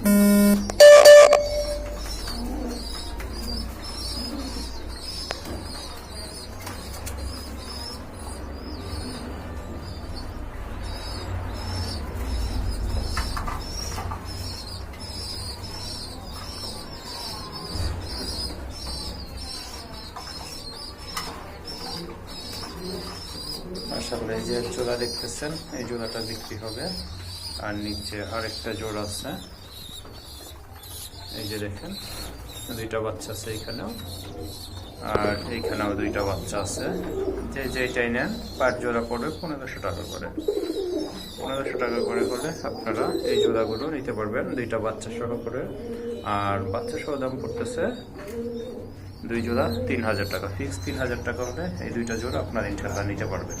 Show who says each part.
Speaker 1: আসলে এই যে জোড়া দেখতেছেন এই জোড়াটা বিক্রি হবে। আর নিচে আরেকটা জোড়া আছে। এই যে দেখেন, দুইটা বাচ্চা আছে এইখানেও আর এইখানেও দুইটা বাচ্চা আছে। যে যেটাই নেন পার জোড়া পড়বে পনেরোশো টাকা করে। পনেরোশো টাকা করে হলে আপনারা এই জোড়াগুলো নিতে পারবেন, দুইটা বাচ্চা সহ করে। আর বাচ্চা সহ দাম পড়তেছে দুই জোড়া তিন হাজার টাকা। ফিক্স তিন হাজার টাকা হলে এই দুইটা জোড়া আপনার ইনশাল্লাহ নিতে পারবেন।